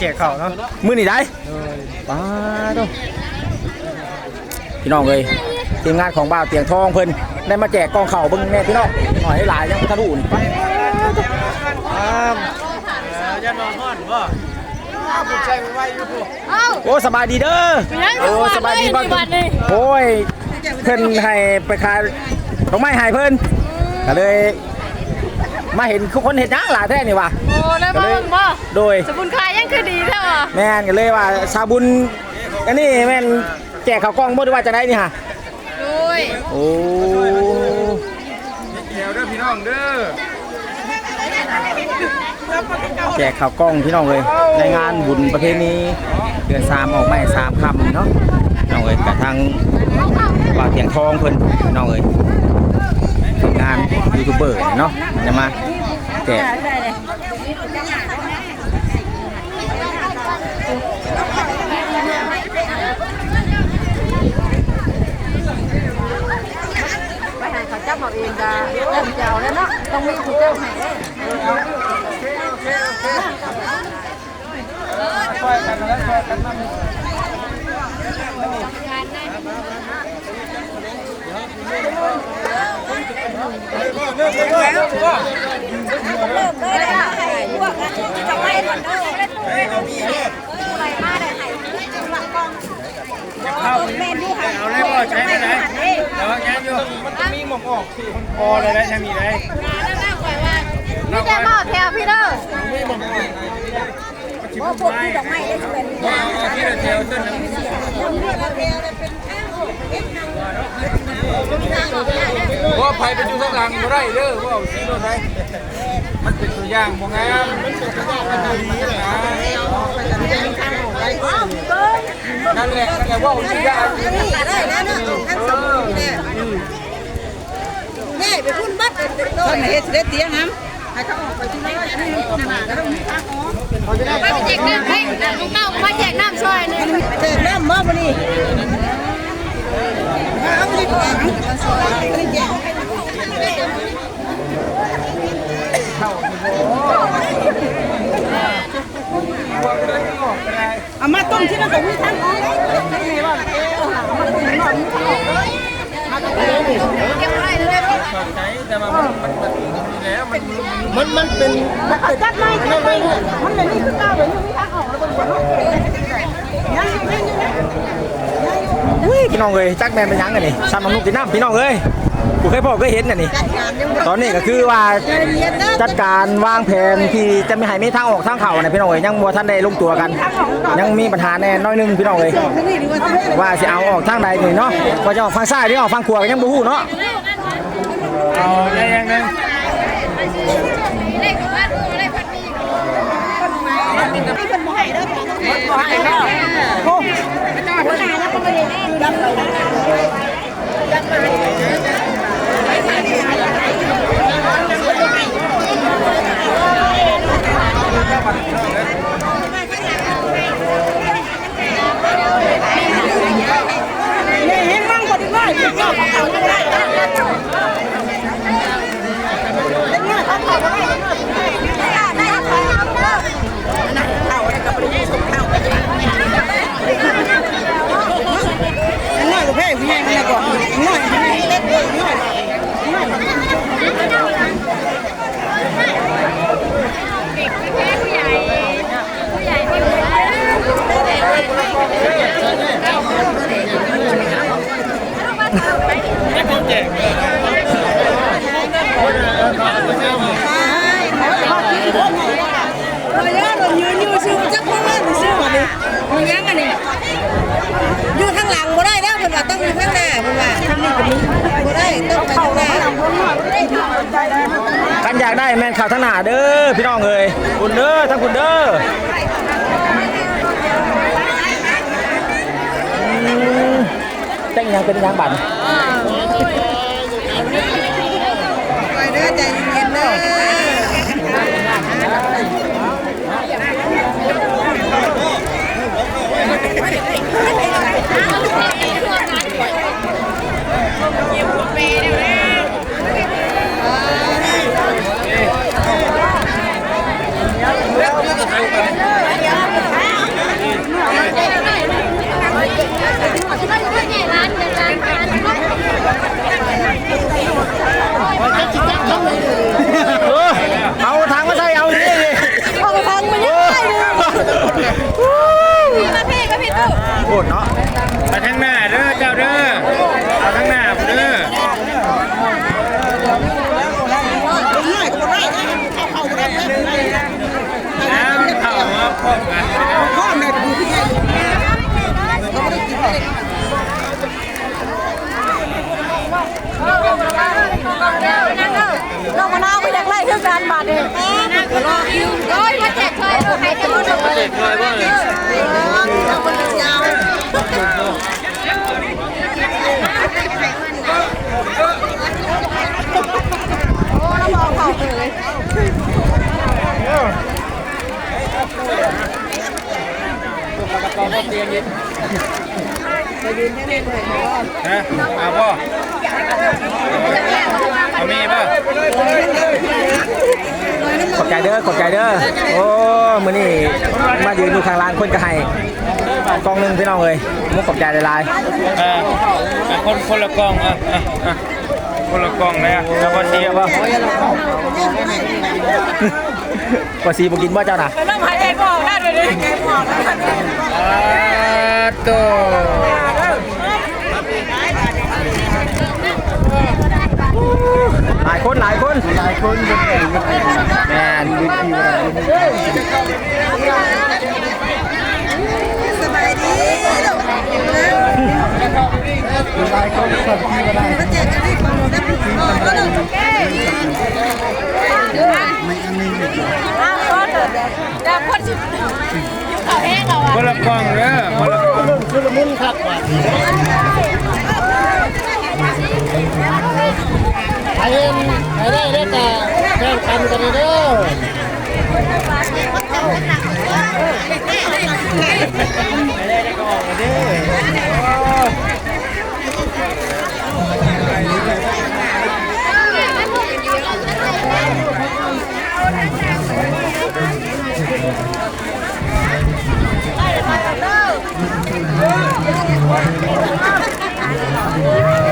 แจกข้าวเนาะมื้อนี้ได้ป้าดโตพี่น้องเอ้ยทีมงานของบ่าวเตียงทองเพิ่นได้มาแจกกองข้าวเบิ่งแน่พี่น้องหน่อยให้หลายยังบ่ทันรู้นี่ไปอ้ามยันนอนฮ้อนบ่อ้าวผมใช้ไว้อยู่พวกเอ้าโอ้สบายดีเด้อยังโอ้สบายดีบ้าบ้างนนี่โอ้ยเพิ่นให้ไปขายดอกไม้ให้เพิ่นก็เลย มาเห็นทุกคนเห็นหยังหลายแท้นี่ว่ะโอ้ได้มาเบิ่งบ่โดยสมุนไพรยังคือดีแท้ว่ะแม่นกันเลยว่าชาบุญอันนี้แม่นแจกข้าวกล้องบ่ได้ว่าจะได้นี่ฮะโดยโอ้แถวเด้อพี่น้องเด้อแจกข้าวกล้องพี่น้องเลยในงานบุญประเพณีเดือนสามออกไม้สามคำเนาะพี่น้องเอ้ยกับทางบ่าวเตียงทองเพิ่นพี่น้องเอ้ยทีมงานยูทูบเบอร์เนาะจะมา แจกไปหาเขาจับเอาเองจ้า เริ่มเจ้าแล้วเนาะต้องมีผู้เจ้าให้ช่วยกันแล้วช่วยกันนำเข้าแม่ดูหาเอาเลยบ่ใช้ได้ไหนเดี๋ยวงานอยู่มันจะมีหมอกออกที่คนพอเลยได้ใช่มีได้นี่จะมาแถวพี่เด้อมีหมอกออกว่าพวกที่ดอกไม้ได้ช่วยว่าที่เดียวต้นว่าไผไปอยู่ข้างหลังบ่ได้เด้อว่าเอาซีโร่ได้ มันเป็นตัวอย่างบ่งามมันเป็นตัวอย่างมันดีนะนั่นแหละนั่นแหละว่าเอาซีได้ได้นะเนาะทั้งสองเนี่ยง่ายไปพุ่นบัดเป็นโดนเฮ็ดเด็ดเตียน้ำให้เขาออกไปที่นนี่น่ะก็ต้องมีทางออกไปแจกน้ำให้ลูกเต้ามาแจกน้ำช่วยนี่เจอน้ำบ่บ่นี่เอาดิบ่เอามาต้มที่นั่นก็มีทางออกนี่ว่าเออมาต้มหน่อางออกเก็บไว้เลยใช้แต่ว่ามันมันมันแล้วมัน มันมันเป็นมันเป็นจัดไม่จัดไม่มันเลยนี่คือก้าวเลยนี่มีทางออก แล้วบนบนยังอยู่ยังอยู่นะอุ้ยพี่น้องเอ้ยจักแม่นเป็นหยังกันนี่ซ้ำน้ำลูก กินน้ำพี่น้องเอ้ยกูเคยพ่อเคยเห็นน่ะนี่จัดการยังตอนนี้ก็คือว่าใจเย็นนะจัดการวางแผนที่จะไม่ให้มีทางออกทางเข้านะพี่น้องเอ้ยยังบ่ทันได้ลงตัวกัน ยังมีปัญหาแน่น้อยหนึงพี่น้องเอ้ยนี่ดีว่าทำให้ว่าสิเอาออกทางใดนี่เนาะว่าจะออกฝั่งซ้ายหรือออกฝั่งขวาก็ยังบ่ฮู้เนาะเอาได้ยังไงเลขของบ้านเลขพันปี เป็นหมอให้เด้อหมอให้เด้อโอ้หัวหน้าแล้วก็ไม่ได้ยับเลยเนี่ยเห็นมั่งก็ดีว่าเด็กน้อยเขาจะได้เด็กน้อยเขาเขาจะได้ได้ได้เข้าแล้วก็ไปดูสุขเข้าน้อยก็แพ้พี่แห้งเนี่ยก่อนน้อยเล็กเลยน้อยน้อย ผู้ใหญ่ผู้ใหญ่ที่เหลือ มาเยอะเรายืนอยู่ซื้อจักพ่อแม่ซื้อมาดิมึงยังอันนี้อยู่ข้างหลังบ่ได้แล้วเพิ่นว่าต้องอยู่ข้างหน้าเพิ่นว่าทางนี้ก็มีบ่ได้ต้องไปข้างหน้า กันอยากได้แมนข่าวทั้งหน้าเด้อพี่น้องเอ้ยคุณเด้อทั้งคุณเด้ออืมแต่งยังเป็นยังบัน ไปเด้อใจเย็นๆเด้อ เมาพี่มาพี่ตู้ โคตรเนาะ มาทางหน้าเด้อเจ้าเด้อเอาทางหน้าเด้อน้ำเข้ามาพร้อมกัน เรามะนาวไปอยากไล่เครื่องการบาทเองโอ้ยมาแจกเคยใครจะรู้สึก เด็กเคยบ้างเลย ยาวโอ้เรามองเขาเลยฮะเอาพ่อเอามีป่ะขอบใจเด้อขอบใจเด้อ โอ้มือนี้มายืนอยู่ข้างล่างคนก็ให้กลองหนึ่งพี่น้องเอ้ยมุกขอบใจลายเอออะคนคนละกองอะอะ คนละกล่องเลยอะแล้วก็เชียร์ป่ะๆก็สีบ่กินบ่เจ้าน่ะน้ำหายใจก็ออกได้เลยดิอ่าโตหลายคนหลายคนหลายคนแม่นสบายดีมาแจกกันที่ของได้ผู้อ๋อก็เลยอ้าวก็เดี๋ยวเดี๋ยวคนชิบเขาแห้งเราอะ คนละกล่องเด้อคนละกล่องใครเห็นใครได้ได้แต่แข่งกันกันเด้อฮ Thank you.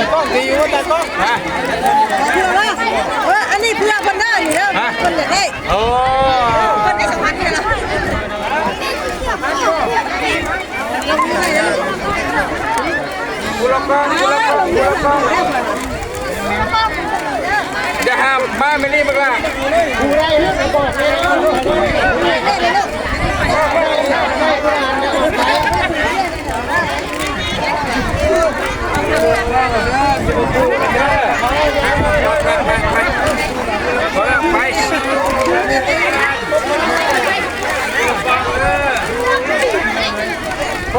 แต่กล้องดีอยู่ว่าแต่กล้องฮะเพื่อว่าเอออันนี้เพื่อคนได้อยู่แล้วคนอยากได้โอ้คนได้สัมพันธ์กันแล้วกุละกองกุละกองกุละกองจะห้ามมาไม่รีบมากละ กูได้เรื่องบอกเลยนะ ขอละไป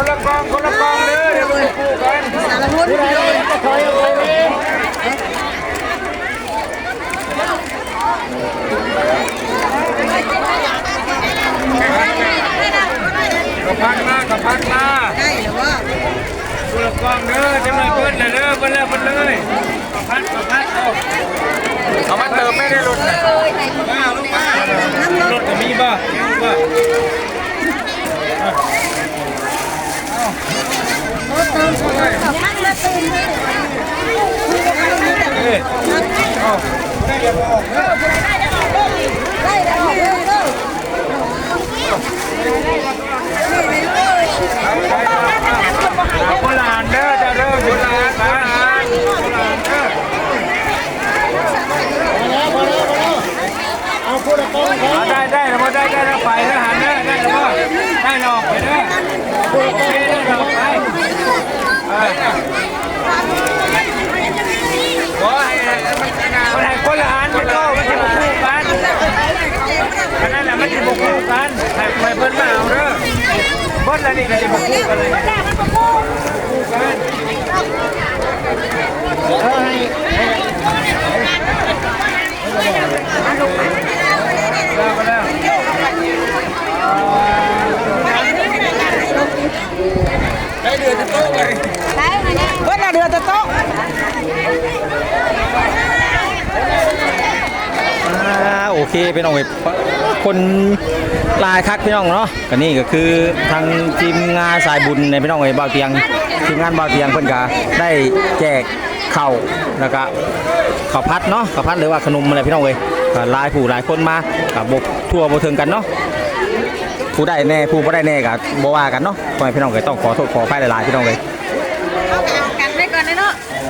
คนละกองคนละกองเด้อเดี๋ยวไปคู่กันสารพัดเลยถอยเอาไปเลยกับพักมากับพักมาได้หรือว่าคนละกองเด้อจะมาเบิ้ลเลยเด้อเบิ้ลแล้วเบิ้ลเลยกับพักกับพักเอาเอามาเติมไม่ได้หลุดนะมาลูกมาหลุดก็มีบ่มีบ่ เอ้ยเอา ได้แล้วเลยเลย เอาคนละอันเด้อเจ้าเด้อคนละอันมาอันคนละอันเด้อ พอแล้วพอแล้วพอแล้วเอาพูดตรงๆ เอาได้ได้แล้วบ่ได้ได้แล้วไปแล้วหันเด้อได้แล้วบ่ได้หลอกไปเด้อโอเคได้หลอกไปเออโอ้ยมันขนาดมันให้คนละอันมันก็มันจะมาคู่กัน อันนั้นแหละมันจะมาคู่กันให้ไปเพิ่นมาเอาเด้อบ่คนแล้วนี่ก็จะมาพูดกันเลยแจกมันก็พูดแล้วก็แล้วได้เดือดจะโต๊ะเลยได้มาเนี่ยเพิ่นน่ะเดือดจะโต๊ะ อ่า โอเคพี่น้องเคนลายคักพี่น้องเนาะก็นี่ก็คือทางทีมงานสายบุญในพี่น้องเอ้ยเบาเตียงทีมงานเบาเตียงเพิ่นก็ได้แจกข้าวแล้วก็ข้าวพัดเนาะข้าวพัดหรือว่าขนมอะไรพี่น้องเอ้ยลายผู้หลายคนมากับบกทั่วบ่ถึงกันเนาะผู้ได้แน่ผู้บ่ได้แน่ก็บ่ว่ากันเนาะพ่อแม่พี่น้องก็ต้องขอโทษขออภัยหลายๆพี่น้องเอ้ย